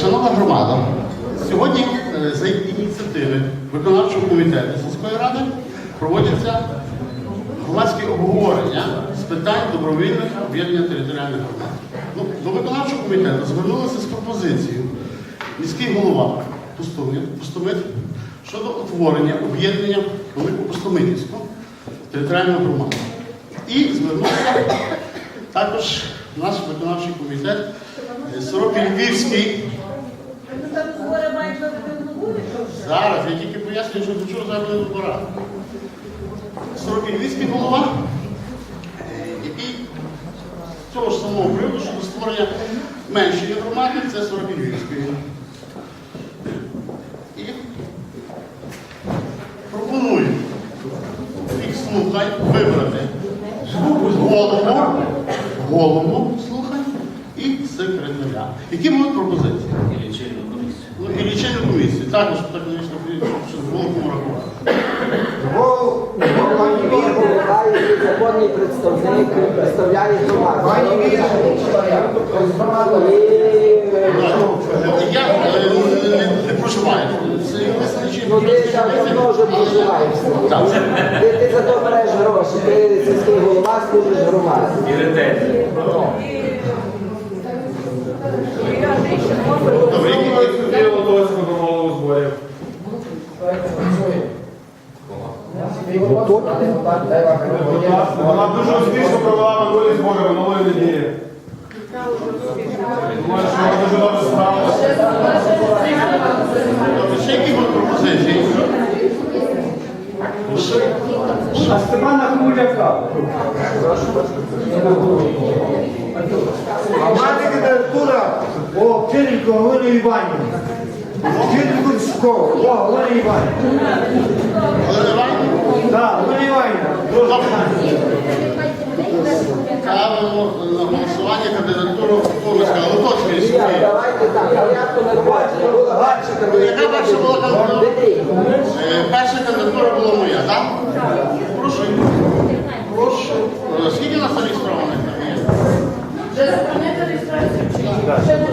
Шановна громада, сьогодні е, за ініціативи виконавчого комітету сільської ради проводяться громадські обговорення з питань добровільних об'єднання територіальних громад. Ну, до виконавчого комітету звернулися з пропозицією міський голова Пустомит, щодо утворення об'єднання Великопустомитівського територіальної громади. І звернувся також наш виконавчий комітет е, Сорокий Львівський. Нову Зараз я тільки пояснюю, що до чого зараз не вибирати. Сорокий Львівський голова, е, який цього ж самого приводу щодо створення меншої громади, це Сорокий Львівської. І пропоную їх слухань вибрати голову, голову слухань і секретаря. Які будуть пропозиції? Ну, і лічильну комісію. Також так, звісно, щоб було кому рахувати. Голова законний представник представляє громаду. Я е, не- не проживаю. Це визначення. Ну ти там давно вже проживаєш. Ти, ти за то береш гроші, ти сільський голова служиш громаді. Добре, які- Є Лотоцького до голову зборів. Вона дуже успішно провела минулі збори минулої неділі. Думаю, що вона дуже добре справилася. Добре, ще які будуть А Степана Хмуляка. А мене кандидатура о вчительку Галини Іванівни. Вчительку школи. О. Олена Іванівна, Так, Галина Іванівна. Ставимо на голосування кандидатуру Помиська Лотоцької Ні, давайте так, порядку яка перша була кандидатура? Перша кандидатура була моя, так? Прошу. Прошу. Скільки нас зареєстрованих? Вже заповнити реєстрацію ще не